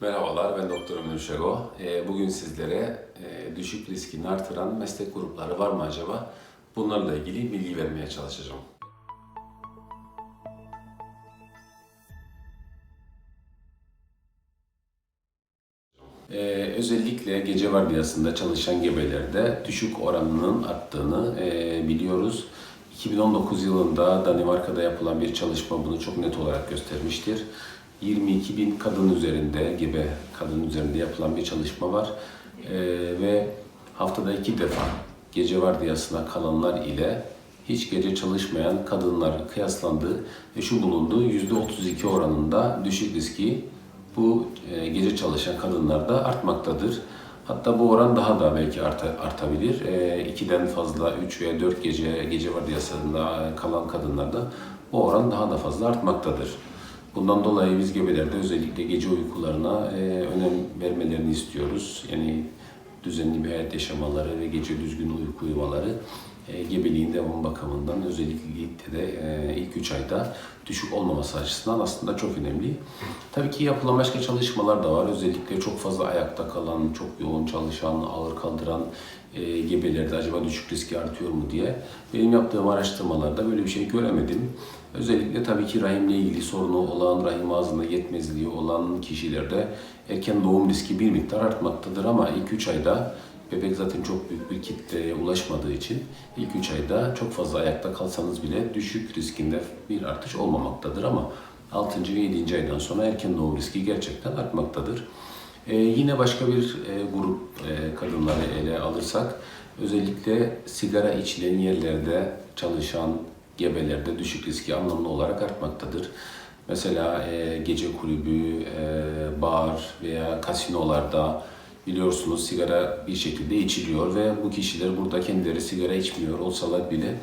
Merhabalar, ben Doktor Ömür Şego. Ee, Bugün sizlere e, düşük riskini artıran meslek grupları var mı acaba? Bunlarla ilgili bilgi vermeye çalışacağım. Ee, özellikle gece vardiyasında çalışan gebelerde düşük oranının arttığını e, biliyoruz. 2019 yılında Danimarka'da yapılan bir çalışma bunu çok net olarak göstermiştir. 22 bin kadın üzerinde, gebe kadın üzerinde yapılan bir çalışma var. Ee, ve haftada iki defa gece vardiyasına kalanlar ile hiç gece çalışmayan kadınlar kıyaslandı ve şu bulundu %32 oranında düşük riski bu e, gece çalışan kadınlarda artmaktadır. Hatta bu oran daha da belki arta, artabilir. E, ikiden fazla 3 veya 4 gece gece vardiyasında kalan kadınlarda bu oran daha da fazla artmaktadır. Bundan dolayı biz gebelerde özellikle gece uykularına e, önem vermelerini istiyoruz. Yani düzenli bir hayat yaşamaları ve gece düzgün uyku uyumaları e, gebeliğin bakımından özellikle de e, ilk 3 ayda düşük olmaması açısından aslında çok önemli. Tabii ki yapılan başka çalışmalar da var. Özellikle çok fazla ayakta kalan, çok yoğun çalışan, ağır kaldıran e, gebelerde acaba düşük riski artıyor mu diye. Benim yaptığım araştırmalarda böyle bir şey göremedim. Özellikle tabii ki rahimle ilgili sorunu olan, rahim ağzında yetmezliği olan kişilerde erken doğum riski bir miktar artmaktadır ama ilk 3 ayda bebek zaten çok büyük bir kitleye ulaşmadığı için ilk 3 ayda çok fazla ayakta kalsanız bile düşük riskinde bir artış olmamaktadır ama 6. ve 7. aydan sonra erken doğum riski gerçekten artmaktadır. Ee, yine başka bir e, grup e, kadınları ele alırsak özellikle sigara içilen yerlerde çalışan gebelerde düşük riski anlamlı olarak artmaktadır. Mesela e, gece kulübü, e, bar veya kasinolarda biliyorsunuz sigara bir şekilde içiliyor ve bu kişiler burada kendileri sigara içmiyor olsalar bile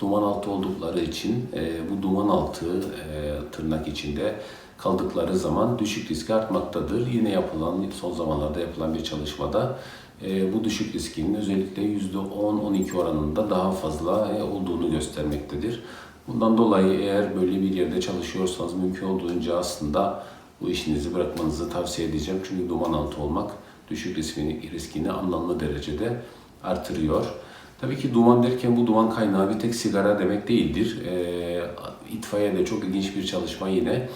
duman altı oldukları için e, bu duman altı e, tırnak içinde kaldıkları zaman düşük riski artmaktadır. Yine yapılan, son zamanlarda yapılan bir çalışmada e, bu düşük riskinin özellikle %10-12 oranında daha fazla e, olduğunu göstermektedir. Bundan dolayı eğer böyle bir yerde çalışıyorsanız mümkün olduğunca aslında bu işinizi bırakmanızı tavsiye edeceğim. Çünkü duman altı olmak düşük riskini, riskini anlamlı derecede artırıyor. Tabii ki duman derken bu duman kaynağı bir tek sigara demek değildir. E, itfaiye de çok ilginç bir çalışma yine.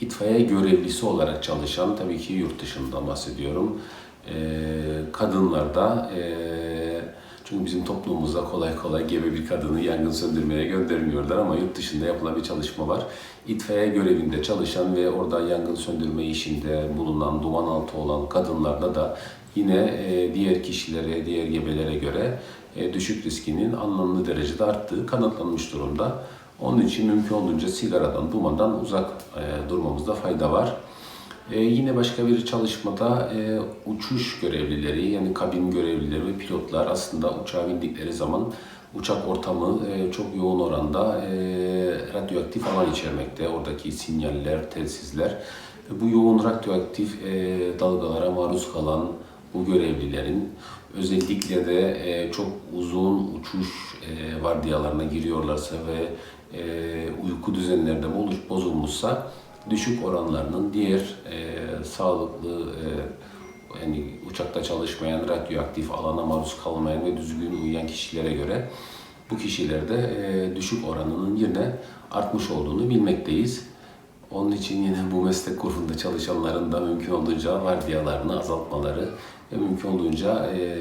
İtfaiye görevlisi olarak çalışan, tabii ki yurt dışından bahsediyorum. E, kadınlarda, e, çünkü bizim toplumumuzda kolay kolay gebe bir kadını yangın söndürmeye göndermiyorlar ama yurt dışında yapılan bir çalışma var. İtfaiye görevinde çalışan ve orada yangın söndürme işinde bulunan, duman altı olan kadınlarda da yine e, diğer kişilere, diğer gebelere göre e, düşük riskinin anlamlı derecede arttığı kanıtlanmış durumda. Onun için mümkün olduğunca sigaradan, dumandan uzak e, durmamızda fayda var. E, yine başka bir çalışmada e, uçuş görevlileri yani kabin görevlileri ve pilotlar aslında uçağa bindikleri zaman uçak ortamı e, çok yoğun oranda e, radyoaktif alan içermekte. Oradaki sinyaller, telsizler. Bu yoğun radyoaktif e, dalgalara maruz kalan bu görevlilerin özellikle de e, çok uzun uçuş e, vardiyalarına giriyorlarsa ve e, uyku düzenleri de boluş- bozulmuşsa düşük oranlarının diğer e, sağlıklı e, yani uçakta çalışmayan, radyoaktif alana maruz kalmayan ve düzgün uyuyan kişilere göre bu kişilerde e, düşük oranının yine artmış olduğunu bilmekteyiz. Onun için yine bu meslek grubunda çalışanların da mümkün olduğunca vardiyalarını azaltmaları ve mümkün olduğunca e,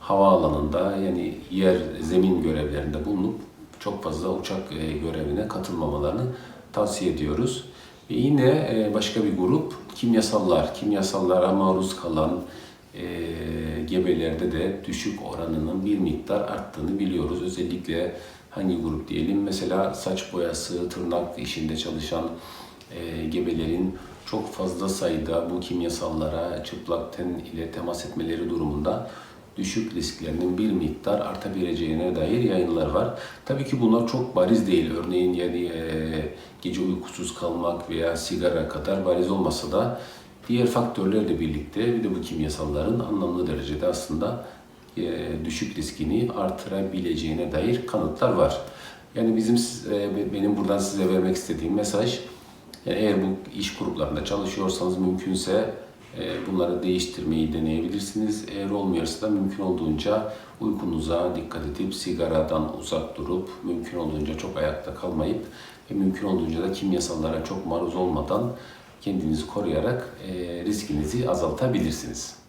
havaalanında yani yer, zemin görevlerinde bulunup çok fazla uçak e, görevine katılmamalarını tavsiye ediyoruz. Ve yine e, başka bir grup kimyasallar. Kimyasallara maruz kalan e, gebelerde de düşük oranının bir miktar arttığını biliyoruz. Özellikle hangi grup diyelim? Mesela saç boyası, tırnak işinde çalışan e, gebelerin çok fazla sayıda bu kimyasallara çıplak ten ile temas etmeleri durumunda düşük risklerinin bir miktar artabileceğine dair yayınlar var. Tabii ki bunlar çok bariz değil. Örneğin yani e, gece uykusuz kalmak veya sigara kadar bariz olmasa da diğer faktörlerle birlikte bir de bu kimyasalların anlamlı derecede aslında e, düşük riskini artırabileceğine dair kanıtlar var. Yani bizim e, benim buradan size vermek istediğim mesaj Yani eğer bu iş gruplarında çalışıyorsanız mümkünse bunları değiştirmeyi deneyebilirsiniz. Eğer olmuyorsa da mümkün olduğunca uykunuza dikkat edip sigaradan uzak durup mümkün olduğunca çok ayakta kalmayıp ve mümkün olduğunca da kimyasallara çok maruz olmadan kendinizi koruyarak e, riskinizi azaltabilirsiniz.